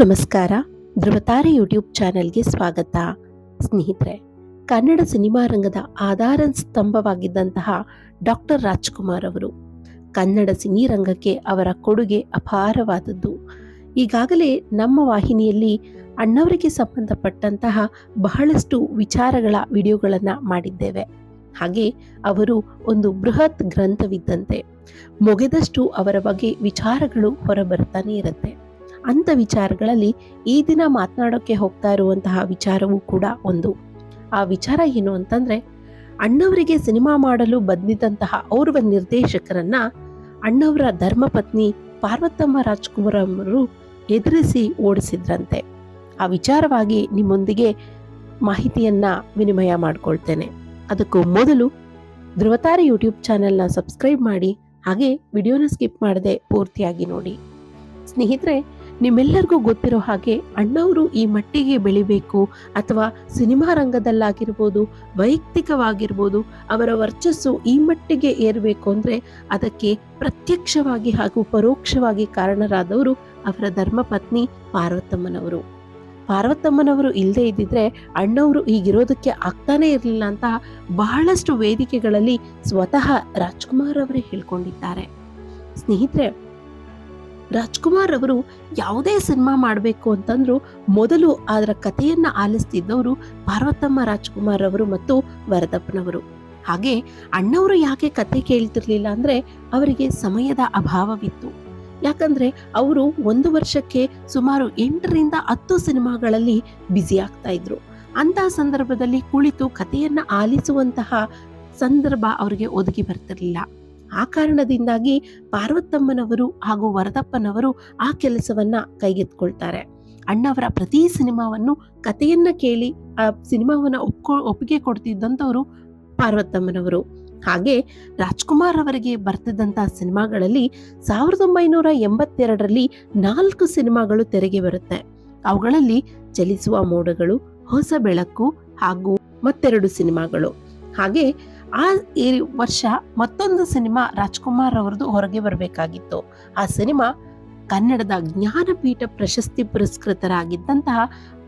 ನಮಸ್ಕಾರ. ಧ್ರುವತಾರೆ ಯೂಟ್ಯೂಬ್ ಚಾನೆಲ್ಗೆ ಸ್ವಾಗತ. ಸ್ನೇಹಿತರೆ, ಕನ್ನಡ ಸಿನಿಮಾ ರಂಗದ ಆಧಾರ ಸ್ತಂಭವಾಗಿದ್ದಂತಹ ಡಾಕ್ಟರ್ ರಾಜ್ಕುಮಾರ್ ಅವರು ಕನ್ನಡ ಸಿನಿ ರಂಗಕ್ಕೆ ಅವರ ಕೊಡುಗೆ ಅಪಾರವಾದದ್ದು. ಈಗಾಗಲೇ ನಮ್ಮ ವಾಹಿನಿಯಲ್ಲಿ ಅಣ್ಣವರಿಗೆ ಸಂಬಂಧಪಟ್ಟಂತಹ ಬಹಳಷ್ಟು ವಿಚಾರಗಳ ವಿಡಿಯೋಗಳನ್ನು ಮಾಡಿದ್ದೇವೆ. ಹಾಗೆ ಅವರು ಒಂದು ಬೃಹತ್ ಗ್ರಂಥವಿದ್ದಂತೆ. ಮುಗಿದಷ್ಟು ಅವರ ಬಗ್ಗೆ ವಿಚಾರಗಳು ಹೊರಬರ್ತಾನೆ ಇರುತ್ತೆ. ಅಂಥ ವಿಚಾರಗಳಲ್ಲಿ ಈ ದಿನ ಮಾತನಾಡೋಕ್ಕೆ ಹೋಗ್ತಾ ಇರುವಂತಹ ವಿಚಾರವೂ ಕೂಡ ಒಂದು. ಆ ವಿಚಾರ ಏನು ಅಂತಂದ್ರೆ, ಅಣ್ಣವರಿಗೆ ಸಿನಿಮಾ ಮಾಡಲು ಬಂದಿದ್ದಂತಹ ಓರ್ವ ನಿರ್ದೇಶಕರನ್ನ ಅಣ್ಣವರ ಧರ್ಮಪತ್ನಿ ಪಾರ್ವತಮ್ಮ ರಾಜ್ಕುಮಾರ್ ಅವರು ಎದುರಿಸಿ ಓಡಿಸಿದ್ರಂತೆ. ಆ ವಿಚಾರವಾಗಿ ನಿಮ್ಮೊಂದಿಗೆ ಮಾಹಿತಿಯನ್ನ ವಿನಿಮಯ ಮಾಡಿಕೊಳ್ತೇನೆ. ಅದಕ್ಕೂ ಮೊದಲು ಧ್ರುವತಾರೆ ಯೂಟ್ಯೂಬ್ ಚಾನೆಲ್ನ ಸಬ್ಸ್ಕ್ರೈಬ್ ಮಾಡಿ, ಹಾಗೆ ವಿಡಿಯೋನ ಸ್ಕಿಪ್ ಮಾಡದೆ ಪೂರ್ತಿಯಾಗಿ ನೋಡಿ. ಸ್ನೇಹಿತರೆ ನಿಮ್ಮೆಲ್ಲರಿಗೂ ಗೊತ್ತಿರೋ ಹಾಗೆ ಅಣ್ಣವರು ಈ ಮಟ್ಟಿಗೆ ಬೆಳಿಬೇಕು ಅಥವಾ ಸಿನಿಮಾ ರಂಗದಲ್ಲಾಗಿರ್ಬೋದು, ವೈಯಕ್ತಿಕವಾಗಿರ್ಬೋದು, ಅವರ ವರ್ಚಸ್ಸು ಈ ಮಟ್ಟಿಗೆ ಏರಬೇಕು ಅಂದರೆ ಅದಕ್ಕೆ ಪ್ರತ್ಯಕ್ಷವಾಗಿ ಹಾಗೂ ಪರೋಕ್ಷವಾಗಿ ಕಾರಣರಾದವರು ಅವರ ಧರ್ಮಪತ್ನಿ ಪಾರ್ವತಮ್ಮನವರು. ಪಾರ್ವತಮ್ಮನವರು ಇಲ್ಲದೇ ಇದ್ದಿದ್ರೆ ಅಣ್ಣವರು ಈಗಿರೋದಕ್ಕೆ ಆಗ್ತಾನೇ ಇರಲಿಲ್ಲ ಅಂತ ಬಹಳಷ್ಟು ವೇದಿಕೆಗಳಲ್ಲಿ ಸ್ವತಃ ರಾಜ್ಕುಮಾರ್ ಅವರೇ ಹೇಳ್ಕೊಂಡಿದ್ದಾರೆ. ಸ್ನೇಹಿತರೆ ರಾಜ್ಕುಮಾರ್ ಅವರು ಯಾವುದೇ ಸಿನಿಮಾ ಮಾಡಬೇಕು ಅಂತಂದ್ರು ಮೊದಲು ಅದರ ಕಥೆಯನ್ನ ಆಲಿಸ್ತಿದ್ದವರು ಪಾರ್ವತಮ್ಮ ರಾಜ್ಕುಮಾರ್ ಅವರು ಮತ್ತು ವರದಪ್ಪನವರು. ಹಾಗೆ ಅಣ್ಣವರು ಯಾಕೆ ಕತೆ ಕೇಳ್ತಿರ್ಲಿಲ್ಲ ಅಂದ್ರೆ ಅವರಿಗೆ ಸಮಯದ ಅಭಾವವಿತ್ತು. ಯಾಕಂದ್ರೆ ಅವರು ಒಂದು ವರ್ಷಕ್ಕೆ ಸುಮಾರು ಎಂಟರಿಂದ ಹತ್ತು ಸಿನಿಮಾಗಳಲ್ಲಿ ಬ್ಯುಸಿ ಆಗ್ತಾ ಇದ್ರು. ಅಂತಹ ಸಂದರ್ಭದಲ್ಲಿ ಕುಳಿತು ಕಥೆಯನ್ನ ಆಲಿಸುವಂತಹ ಸಂದರ್ಭ ಅವರಿಗೆ ಒದಗಿ ಬರ್ತಿರ್ಲಿಲ್ಲ. ಆ ಕಾರಣದಿಂದಾಗಿ ಪಾರ್ವತಮ್ಮನವರು ಹಾಗೂ ವರದಪ್ಪನವರು ಆ ಕೆಲಸವನ್ನ ಕೈಗೆತ್ಕೊಳ್ತಾರೆ ಅಣ್ಣವರ ಪ್ರತಿ ಸಿನಿಮಾವನ್ನು, ಕಥೆಯನ್ನ ಕೇಳಿ, ಆ ಸಿನಿಮಾವನ್ನ ಒಪ್ಕೊ, ಒಪ್ಪಿಗೆ ಕೊಡ್ತಿದ್ದಂಥವರು ಪಾರ್ವತಮ್ಮನವರು. ಹಾಗೆ ರಾಜ್ಕುಮಾರ್ ಅವರಿಗೆ ಬರ್ತಿದ್ದಂತಹ ಸಿನಿಮಾಗಳಲ್ಲಿ ಸಾವಿರದ ಒಂಬೈನೂರ ಎಂಬತ್ತೆರಡರಲ್ಲಿ ನಾಲ್ಕು ಸಿನಿಮಾಗಳು ತೆರೆಗೆ ಬರುತ್ತೆ. ಅವುಗಳಲ್ಲಿ ಚಲಿಸುವ ಮೋಡಗಳು, ಹೊಸ ಬೆಳಕು ಹಾಗೂ ಮತ್ತೆರಡು ಸಿನಿಮಾಗಳು. ಹಾಗೆ ಆ ಈ ವರ್ಷ ಮತ್ತೊಂದು ಸಿನಿಮಾ ರಾಜ್ಕುಮಾರ್ ಅವರದು ಹೊರಗೆ ಬರಬೇಕಾಗಿತ್ತು. ಆ ಸಿನಿಮಾ ಕನ್ನಡದ ಜ್ಞಾನಪೀಠ ಪ್ರಶಸ್ತಿ ಪುರಸ್ಕೃತರಾಗಿದ್ದಂತಹ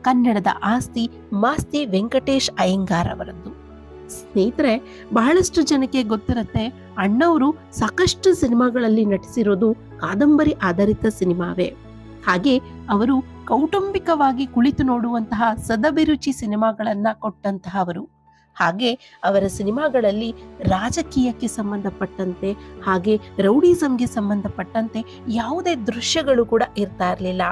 ಕನ್ನಡದ ಆಸ್ತಿ ಮಾಸ್ತಿ ವೆಂಕಟೇಶ್ ಅಯ್ಯಂಗಾರ್ ಅವರದ್ದು. ಸ್ನೇಹಿತರೆ, ಬಹಳಷ್ಟು ಜನಕ್ಕೆ ಗೊತ್ತಿರತ್ತೆ, ಅಣ್ಣವರು ಸಾಕಷ್ಟು ಸಿನಿಮಾಗಳಲ್ಲಿ ನಟಿಸಿರೋದು ಕಾದಂಬರಿ ಆಧಾರಿತ ಸಿನಿಮಾವೇ. ಹಾಗೆ ಅವರು ಕೌಟುಂಬಿಕವಾಗಿ ಕುಳಿತು ನೋಡುವಂತಹ ಸದಭಿರುಚಿ ಸಿನಿಮಾಗಳನ್ನ ಕೊಟ್ಟಂತಹ ಅವರು ಹಾಗೆ ಅವರ ಸಿನಿಮಾಗಳಲ್ಲಿ ರಾಜಕೀಯಕ್ಕೆ ಸಂಬಂಧಪಟ್ಟಂತೆ, ಹಾಗೆ ರೌಡಿಸಮ್ಗೆ ಸಂಬಂಧಪಟ್ಟಂತೆ ಯಾವುದೇ ದೃಶ್ಯಗಳು ಕೂಡ ಇರ್ತಾ ಇರಲಿಲ್ಲ.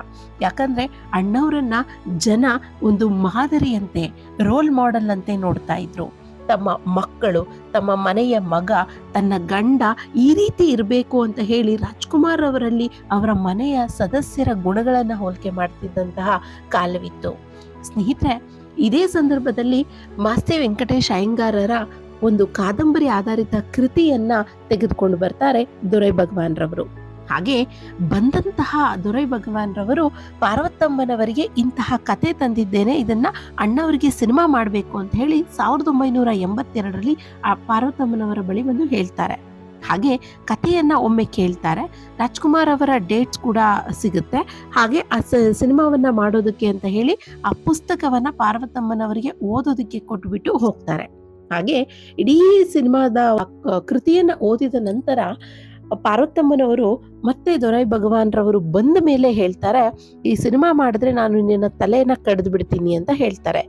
ಯಾಕಂದ್ರೆ ಅಣ್ಣವರನ್ನ ಜನ ಒಂದು ಮಾದರಿಯಂತೆ, ರೋಲ್ ಮಾಡೆಲ್ ಅಂತೆ ನೋಡ್ತಾ ಇದ್ರು. ತಮ್ಮ ಮಕ್ಕಳು, ತಮ್ಮ ಮನೆಯ ಮಗ, ತನ್ನ ಗಂಡ ಈ ರೀತಿ ಇರಬೇಕು ಅಂತ ಹೇಳಿ ರಾಜ್ಕುಮಾರ್ ಅವರಲ್ಲಿ ಅವರ ಮನೆಯ ಸದಸ್ಯರ ಗುಣಗಳನ್ನು ಹೋಲಿಕೆ ಮಾಡ್ತಿದ್ದಂತಹ ಕಾಲವಿತ್ತು. ಸ್ನೇಹಿತರೆ ಇದೇ ಸಂದರ್ಭದಲ್ಲಿ ಮಾಸ್ತಿ ವೆಂಕಟೇಶ್ ಅಯ್ಯಂಗಾರರ ಒಂದು ಕಾದಂಬರಿ ಆಧಾರಿತ ಕೃತಿಯನ್ನ ತೆಗೆದುಕೊಂಡು ಬರ್ತಾರೆ ದೊರೆ ಭಗವಾನ್ ರವರು ಹಾಗೆ ಬಂದಂತಹ ದೊರೆ ಭಗವಾನ್ ರವರು ಪಾರ್ವತಮ್ಮನವರಿಗೆ ಇಂತಹ ಕತೆ ತಂದಿದ್ದೇನೆ, ಇದನ್ನ ಅಣ್ಣವರಿಗೆ ಸಿನಿಮಾ ಮಾಡಬೇಕು ಅಂತ ಹೇಳಿ ಸಾವಿರದ ಒಂಬೈನೂರ ಎಂಬತ್ತೆರಡರಲ್ಲಿ ಆ ಪಾರ್ವತಮ್ಮನವರ ಬಳಿ ಬಂದು ಹೇಳ್ತಾರೆ. ಹಾಗೆ ಕಥೆಯನ್ನು ಒಮ್ಮೆ ಕೇಳ್ತಾರೆ. ರಾಜ್ಕುಮಾರ್ ಅವರ ಡೇಟ್ಸ್ ಕೂಡ ಸಿಗುತ್ತೆ. ಹಾಗೆ ಆ ಸಿನಿಮಾವನ್ನ ಮಾಡೋದಕ್ಕೆ ಅಂತ ಹೇಳಿ ಆ ಪುಸ್ತಕವನ್ನು ಪಾರ್ವತಮ್ಮನವರಿಗೆ ಓದೋದಕ್ಕೆ ಕೊಟ್ಬಿಟ್ಟು ಹೋಗ್ತಾರೆ. ಹಾಗೆ ಇಡೀ ಸಿನಿಮಾದ ಕೃತಿಯನ್ನು ಕೃತಿಯನ್ನ ಓದಿದ ನಂತರ ಪಾರ್ವತಮ್ಮನವರು ಮತ್ತೆ ದೊರೈ ಭಗವಾನ್ರವರು ಬಂದ ಮೇಲೆ ಹೇಳ್ತಾರೆ, ಈ ಸಿನಿಮಾ ಮಾಡಿದ್ರೆ ನಾನು ನಿನ್ನ ತಲೆಯನ್ನು ಕಡಿದು ಬಿಡ್ತೀನಿ ಅಂತ ಹೇಳ್ತಾರೆ.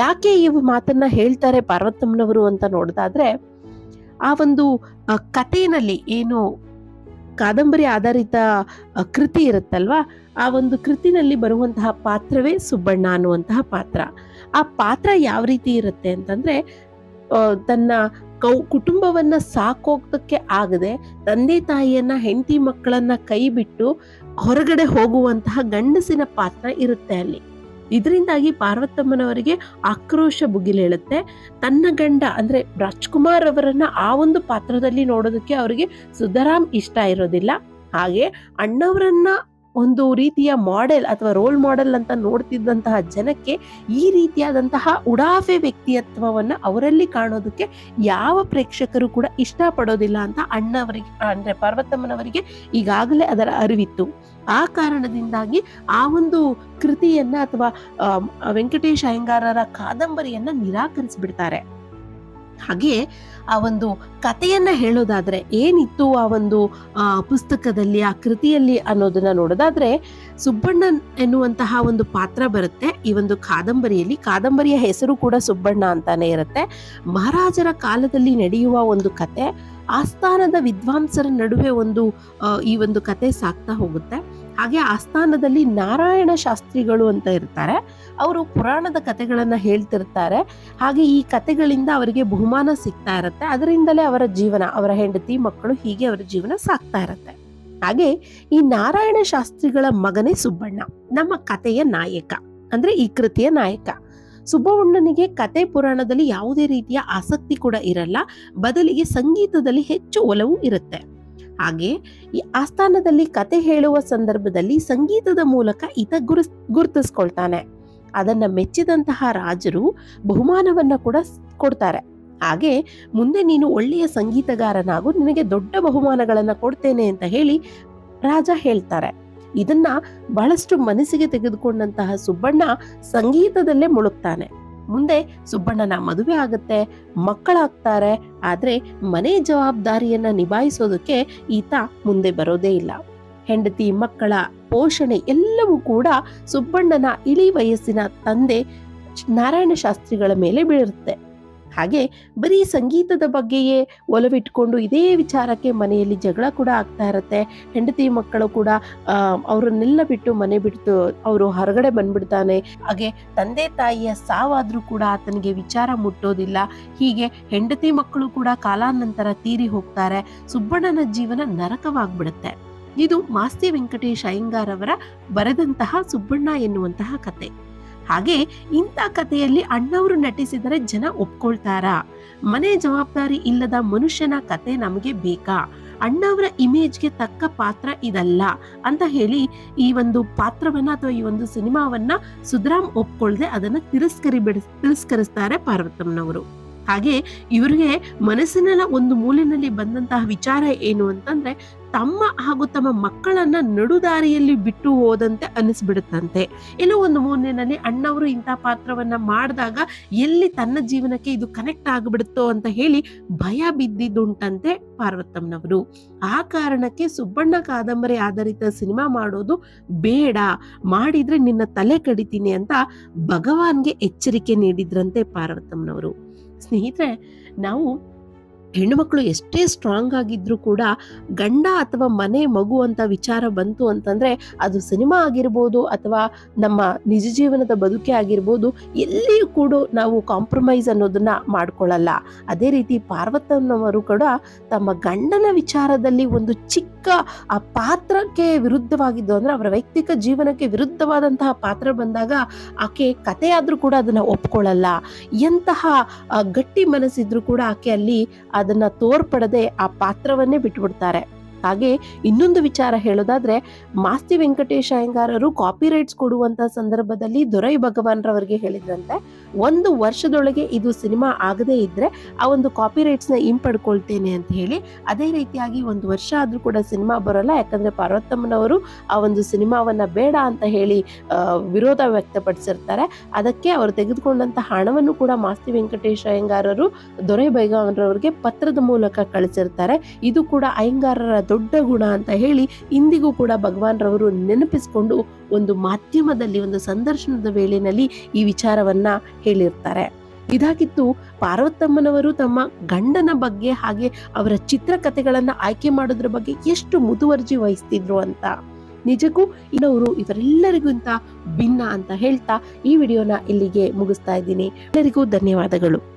ಯಾಕೆ ಈ ಮಾತನ್ನ ಹೇಳ್ತಾರೆ ಪಾರ್ವತಮ್ಮನವರು ಅಂತ ನೋಡ್ದಾದ್ರೆ ಆ ಒಂದು ಕಥೆನಲ್ಲಿ ಏನು ಕಾದಂಬರಿ ಆಧಾರಿತ ಕೃತಿ ಇರುತ್ತಲ್ವಾ? ಆ ಒಂದು ಕೃತಿನಲ್ಲಿ ಬರುವಂತಹ ಪಾತ್ರವೇ ಸುಬ್ಬಣ್ಣ ಅನ್ನುವಂತಹ ಪಾತ್ರ. ಆ ಪಾತ್ರ ಯಾವ ರೀತಿ ಇರುತ್ತೆ ಅಂತಂದ್ರೆ ತನ್ನ ಕೌ, ಕುಟುಂಬವನ್ನ ಸಾಕೋಗ್ದಕ್ಕೆ ಆಗದೆ ತಂದೆ ತಾಯಿಯನ್ನ, ಹೆಂಡತಿ ಮಕ್ಕಳನ್ನ ಕೈ ಬಿಟ್ಟು ಹೊರಗಡೆ ಹೋಗುವಂತಹ ಗಂಡಸಿನ ಪಾತ್ರ ಇರುತ್ತೆ ಅಲ್ಲಿ. ಇದರಿಂದಾಗಿ ಪಾರ್ವತಮ್ಮನವರಿಗೆ ಆಕ್ರೋಶ ಬುಗಿಲೇಳುತ್ತೆ ತನ್ನ ಗಂಡ ಅಂದ್ರೆ ರಾಜ್ಕುಮಾರ್ ಅವರನ್ನು ಆ ಒಂದು ಪಾತ್ರದಲ್ಲಿ ನೋಡೋದಕ್ಕೆ ಅವರಿಗೆ ಸುಧಾರಾಮ್ ಇಷ್ಟ ಇರೋದಿಲ್ಲ. ಹಾಗೆ ಅಣ್ಣವರನ್ನ ಒಂದು ರೀತಿಯ ಮಾಡೆಲ್ ಅಥವಾ ರೋಲ್ ಮಾಡೆಲ್ ಅಂತ ನೋಡ್ತಿದ್ದಂತಹ ಜನಕ್ಕೆ ಈ ರೀತಿಯಾದಂತಹ ಉಡಾಫೆ ವ್ಯಕ್ತಿತ್ವವನ್ನು ಅವರಲ್ಲಿ ಕಾಣೋದಕ್ಕೆ ಯಾವ ಪ್ರೇಕ್ಷಕರು ಕೂಡ ಇಷ್ಟಪಡೋದಿಲ್ಲ ಅಂತ ಅಣ್ಣವರಿಗೆ, ಅಂದರೆ ಪಾರ್ವತಮ್ಮನವರಿಗೆ ಈಗಾಗಲೇ ಅದರ ಅರಿವಿತ್ತು. ಆ ಕಾರಣದಿಂದಾಗಿ ಆ ಒಂದು ಕೃತಿಯನ್ನ ಅಥವಾ ವೆಂಕಟೇಶ್ ಅಯ್ಯಂಗಾರರ ಕಾದಂಬರಿಯನ್ನ ನಿರಾಕರಿಸ್ಬಿಡ್ತಾರೆ. ಹಾಗೆ ಆ ಒಂದು ಕಥೆಯನ್ನ ಹೇಳೋದಾದ್ರೆ ಏನಿತ್ತು ಆ ಒಂದು ಪುಸ್ತಕದಲ್ಲಿ, ಆ ಕೃತಿಯಲ್ಲಿ ಅನ್ನೋದನ್ನ ನೋಡೋದಾದ್ರೆ ಸುಬ್ಬಣ್ಣ ಎನ್ನುವಂತಹ ಒಂದು ಪಾತ್ರ ಬರುತ್ತೆ. ಈ ಒಂದು ಕಾದಂಬರಿಯಲ್ಲಿ ಕಾದಂಬರಿಯ ಹೆಸರು ಕೂಡ ಸುಬ್ಬಣ್ಣ ಅಂತಾನೆ ಇರುತ್ತೆ. ಮಹಾರಾಜರ ಕಾಲದಲ್ಲಿ ನಡೆಯುವ ಒಂದು ಕತೆ, ಆಸ್ಥಾನದ ವಿದ್ವಾಂಸರ ನಡುವೆ ಒಂದು ಈ ಒಂದು ಕತೆ ಸಾಕ್ತಾ ಹೋಗುತ್ತೆ. ಹಾಗೆ ಆಸ್ಥಾನದಲ್ಲಿ ನಾರಾಯಣ ಶಾಸ್ತ್ರಿಗಳು ಅಂತ ಇರ್ತಾರೆ. ಅವರು ಪುರಾಣದ ಕಥೆಗಳನ್ನು ಹೇಳ್ತಿರ್ತಾರೆ. ಹಾಗೆ ಈ ಕಥೆಗಳಿಂದ ಅವರಿಗೆ ಬಹುಮಾನ ಸಿಗ್ತಾ ಇರುತ್ತೆ. ಅದರಿಂದಲೇ ಅವರ ಜೀವನ, ಅವರ ಹೆಂಡತಿ, ಮಕ್ಕಳು ಹೀಗೆ ಅವರ ಜೀವನ ಸಾಕ್ತಾ ಇರುತ್ತೆ. ಹಾಗೆ ಈ ನಾರಾಯಣ ಶಾಸ್ತ್ರಿಗಳ ಮಗನೇ ಸುಬ್ಬಣ್ಣ, ನಮ್ಮ ಕಥೆಯ ನಾಯಕ. ಅಂದ್ರೆ ಈ ಕೃತಿಯ ನಾಯಕ. ಸುಬ್ಬಣ್ಣನಿಗೆ ಕತೆ ಪುರಾಣದಲ್ಲಿ ಯಾವುದೇ ರೀತಿಯ ಆಸಕ್ತಿ ಕೂಡ ಇರಲ್ಲ. ಬದಲಿಗೆ ಸಂಗೀತದಲ್ಲಿ ಹೆಚ್ಚು ಒಲವು ಇರುತ್ತೆ. ಹಾಗೆ ಈ ಆಸ್ಥಾನದಲ್ಲಿ ಕತೆ ಹೇಳುವ ಸಂದರ್ಭದಲ್ಲಿ ಸಂಗೀತದ ಮೂಲಕ ಈತ ಗುರುಸ್ ಗುರುತಿಸ್ಕೊಳ್ತಾನೆ. ಅದನ್ನ ಮೆಚ್ಚಿದಂತಹ ರಾಜರು ಬಹುಮಾನವನ್ನ ಕೂಡ ಕೊಡ್ತಾರೆ. ಹಾಗೆ ಮುಂದೆ ನೀನು ಒಳ್ಳೆಯ ಸಂಗೀತಗಾರನಾಗು, ನಿನಗೆ ದೊಡ್ಡ ಬಹುಮಾನಗಳನ್ನ ಕೊಡ್ತೇನೆ ಅಂತ ಹೇಳಿ ರಾಜ ಹೇಳ್ತಾರೆ. ಇದನ್ನ ಬಹಳಷ್ಟು ಮನಸ್ಸಿಗೆ ತೆಗೆದುಕೊಂಡಂತಹ ಸುಬ್ಬಣ್ಣ ಸಂಗೀತದಲ್ಲೇ ಮುಳುಗ್ತಾನೆ. ಮುಂದೆ ಸುಬ್ಬಣ್ಣನ ಮದುವೆ ಆಗುತ್ತೆ. ಮಕ್ಕಳಾಗ್ತಾರೆ. ಆದ್ರೆ ಮನೆ ಜವಾಬ್ದಾರಿಯನ್ನ ನಿಭಾಯಿಸೋದಕ್ಕೆ ಈತ ಮುಂದೆ ಬರೋದೇ ಇಲ್ಲ. ಹೆಂಡತಿ, ಮಕ್ಕಳ ಪೋಷಣೆ ಎಲ್ಲವೂ ಕೂಡ ಸುಬ್ಬಣ್ಣನ ಇಳಿ ವಯಸ್ಸಿನ ತಂದೆ ನಾರಾಯಣ ಶಾಸ್ತ್ರಿಗಳ ಮೇಲೆ ಬೀಳುತ್ತೆ. ಹಾಗೆ ಬರೀ ಸಂಗೀತದ ಬಗ್ಗೆಯೇ ಒಲವಿಟ್ಕೊಂಡು ಇದೇ ವಿಚಾರಕ್ಕೆ ಮನೆಯಲ್ಲಿ ಜಗಳ ಕೂಡ ಆಗ್ತಾ ಇರುತ್ತೆ. ಹೆಂಡತಿ ಮಕ್ಕಳು ಕೂಡ ಅವರನ್ನೆಲ್ಲ ಬಿಟ್ಟು ಮನೆ ಬಿಟ್ಟು ಅವರು ಹೊರಗಡೆ ಬಂದ್ಬಿಡ್ತಾನೆ. ಹಾಗೆ ತಂದೆ ತಾಯಿಯ ಸಾವಾದ್ರೂ ಕೂಡ ಆತನಿಗೆ ವಿಚಾರ ಮುಟ್ಟೋದಿಲ್ಲ. ಹೀಗೆ ಹೆಂಡತಿ ಮಕ್ಕಳು ಕೂಡ ಕಾಲಾನಂತರ ತೀರಿ ಹೋಗ್ತಾರೆ. ಸುಬ್ಬಣ್ಣನ ಜೀವನ ನರಕವಾಗ್ಬಿಡುತ್ತೆ. ಇದು ಮಾಸ್ತಿ ವೆಂಕಟೇಶ್ ಅಯ್ಯಂಗಾರ್ ಅವರ ಬರೆದಂತಹ ಸುಬ್ಬಣ್ಣ ಎನ್ನುವಂತಹ ಕತೆ. ಹಾಗೆ ಇಂಥ ಕಥೆಯಲ್ಲಿ ಅಣ್ಣವರು ನಟಿಸಿದರೆ ಜನ ಒಪ್ಕೊಳ್ತಾರಾ. ಮನೆ ಜವಾಬ್ದಾರಿ ಇಲ್ಲದ ಮನುಷ್ಯನ ಕತೆ ನಮಗೆ ಬೇಕಾ? ಅಣ್ಣವರ ಇಮೇಜ್ಗೆ ತಕ್ಕ ಪಾತ್ರ ಇದಲ್ಲ ಅಂತ ಹೇಳಿ ಈ ಒಂದು ಪಾತ್ರವನ್ನ ಅಥವಾ ಈ ಒಂದು ಸಿನಿಮಾವನ್ನ ಸುಧರಾಮ್ ಒಪ್ಕೊಳ್ದೆ ಅದನ್ನ ತಿರಸ್ಕರಿ ಬಿಡ ತಿರಸ್ಕರಿಸ್ತಾರೆ ಪಾರ್ವತಮ್ಮನವರು. ಹಾಗೆ ಇವರಿಗೆ ಮನಸ್ಸಿನ ಒಂದು ಮೂಲೆಯಲ್ಲಿ ಬಂದಂತಹ ವಿಚಾರ ಏನು ಅಂತಂದ್ರೆ, ತಮ್ಮ ಹಾಗೂ ತಮ್ಮ ಮಕ್ಕಳನ್ನ ನಡುದಾರಿಯಲ್ಲಿ ಬಿಟ್ಟು ಹೋದಂತೆ ಅನಿಸ್ಬಿಡುತ್ತಂತೆ. ಇನ್ನು ಒಂದು ಮೂಲೆಯಲ್ಲಿ ಅಣ್ಣವರು ಇಂಥ ಪಾತ್ರವನ್ನ ಮಾಡಿದಾಗ ಎಲ್ಲಿ ತನ್ನ ಜೀವನಕ್ಕೆ ಇದು ಕನೆಕ್ಟ್ ಆಗಿಬಿಡುತ್ತೋ ಅಂತ ಹೇಳಿ ಭಯ ಬಿದ್ದಿದ್ದುಂಟಂತೆ ಪಾರ್ವತಮ್ಮನವರು. ಆ ಕಾರಣಕ್ಕೆ ಸುಬ್ಬಣ್ಣ ಕಾದಂಬರಿ ಆಧಾರಿತ ಸಿನಿಮಾ ಮಾಡೋದು ಬೇಡ, ಮಾಡಿದ್ರೆ ನಿನ್ನ ತಲೆ ಕಡಿತೀನಿ ಅಂತ ಭಗವಾನ್ಗೆ ಎಚ್ಚರಿಕೆ ನೀಡಿದ್ರಂತೆ ಪಾರ್ವತಮ್ಮನವರು. ಸ್ನೇಹಿತರೆ ನಾವು ಹೆಣ್ಣುಮಕ್ಕಳು ಎಷ್ಟೇ ಸ್ಟ್ರಾಂಗ್ ಆಗಿದ್ರು ಕೂಡ ಗಂಡ ಅಥವಾ ಮನೆ ಮಗು ಅಂತ ವಿಚಾರ ಬಂತು ಅಂತಂದ್ರೆ ಅದು ಸಿನಿಮಾ ಆಗಿರ್ಬೋದು ಅಥವಾ ನಮ್ಮ ನಿಜ ಜೀವನದ ಬದುಕೆ ಆಗಿರ್ಬೋದು, ಎಲ್ಲಿಯೂ ಕೂಡ ನಾವು ಕಾಂಪ್ರಮೈಸ್ ಅನ್ನೋದನ್ನ ಮಾಡ್ಕೊಳ್ಳಲ್ಲ. ಅದೇ ರೀತಿ ಪಾರ್ವತನವರು ಕೂಡ ತಮ್ಮ ಗಂಡನ ವಿಚಾರದಲ್ಲಿ ಒಂದು ಚಿಕ್ಕ, ಆ ಪಾತ್ರಕ್ಕೆ ವಿರುದ್ಧವಾಗಿದ್ದು ಅಂದ್ರೆ ಅವರ ವೈಯಕ್ತಿಕ ಜೀವನಕ್ಕೆ ವಿರುದ್ಧವಾದಂತಹ ಪಾತ್ರ ಬಂದಾಗ ಆಕೆ ಕಥೆಯಾದರೂ ಕೂಡ ಅದನ್ನ ಒಪ್ಕೊಳ್ಳಲ್ಲ. ಎಂತಹ ಗಟ್ಟಿ ಮನಸ್ಸಿದ್ರು ಕೂಡ ಆಕೆ ಅಲ್ಲಿ ಅದನ್ನ ತೋರ್ಪಡದೆ ಆ ಪಾತ್ರವನ್ನೇ ಬಿಟ್ಬಿಡ್ತಾರೆ. ಹಾಗೆ ಇನ್ನೊಂದು ವಿಚಾರ ಹೇಳೋದಾದ್ರೆ, ಮಾಸ್ತಿ ವೆಂಕಟೇಶ ಅಯ್ಯಂಗಾರರು ಕಾಪಿರೈಟ್ಸ್ ಕೊಡುವಂತ ಸಂದರ್ಭದಲ್ಲಿ ದೊರೈ ಭಗವಾನ್ರವರಿಗೆ ಹೇಳಿದ್ರಂತೆ ಒಂದು ವರ್ಷದೊಳಗೆ ಇದು ಸಿನಿಮಾ ಆಗದೇ ಇದ್ದರೆ ಆ ಒಂದು ಕಾಪಿ ರೈಟ್ಸ್ನ ಹಿಂಪಡ್ಕೊಳ್ತೇನೆ ಅಂತ ಹೇಳಿ ಅದೇ ರೀತಿಯಾಗಿ ಒಂದು ವರ್ಷ ಆದರೂ ಕೂಡ ಸಿನಿಮಾ ಬರೋಲ್ಲ. ಯಾಕಂದರೆ ಪಾರ್ವತಮ್ಮನವರು ಆ ಒಂದು ಸಿನಿಮಾವನ್ನು ಬೇಡ ಅಂತ ಹೇಳಿ ವಿರೋಧ ವ್ಯಕ್ತಪಡಿಸಿರ್ತಾರೆ. ಅದಕ್ಕೆ ಅವರು ತೆಗೆದುಕೊಂಡಂಥ ಹಣವನ್ನು ಕೂಡ ಮಾಸ್ತಿ ವೆಂಕಟೇಶ ಅಯ್ಯಂಗಾರರು, ದೊರೆ ಬೈಗಾರವರಿಗೆ ಪತ್ರದ ಮೂಲಕ ಕಳಿಸಿರ್ತಾರೆ. ಇದು ಕೂಡ ಅಯ್ಯಂಗಾರರ ದೊಡ್ಡ ಗುಣ ಅಂತ ಹೇಳಿ ಇಂದಿಗೂ ಕೂಡ ಭಗವಾನ್ರವರು ನೆನಪಿಸಿಕೊಂಡು ಒಂದು ಮಾಧ್ಯಮದಲ್ಲಿ, ಒಂದು ಸಂದರ್ಶನದ ವೇಳೆಯಲ್ಲಿ ಈ ವಿಚಾರವನ್ನ ಹೇಳಿರ್ತಾರೆ. ಇದಾಗಿತ್ತು ಪಾರ್ವತಮ್ಮನವರು ತಮ್ಮ ಗಂಡನ ಬಗ್ಗೆ ಹಾಗೆ ಅವರ ಚಿತ್ರಕಥೆಗಳನ್ನು ಆಯ್ಕೆ ಮಾಡೋದ್ರ ಬಗ್ಗೆ ಎಷ್ಟು ಮುತುವರ್ಜಿ ವಹಿಸ್ತಿದ್ರು ಅಂತ. ನಿಜಕ್ಕೂ ಇನ್ನವರು ಇವರೆಲ್ಲರಿಗಿಂತ ಭಿನ್ನ ಅಂತ ಹೇಳ್ತಾ ಈ ವಿಡಿಯೋನ ಇಲ್ಲಿಗೆ ಮುಗಿಸ್ತಾ ಇದ್ದೀನಿ. ಎಲ್ಲರಿಗೂ ಧನ್ಯವಾದಗಳು.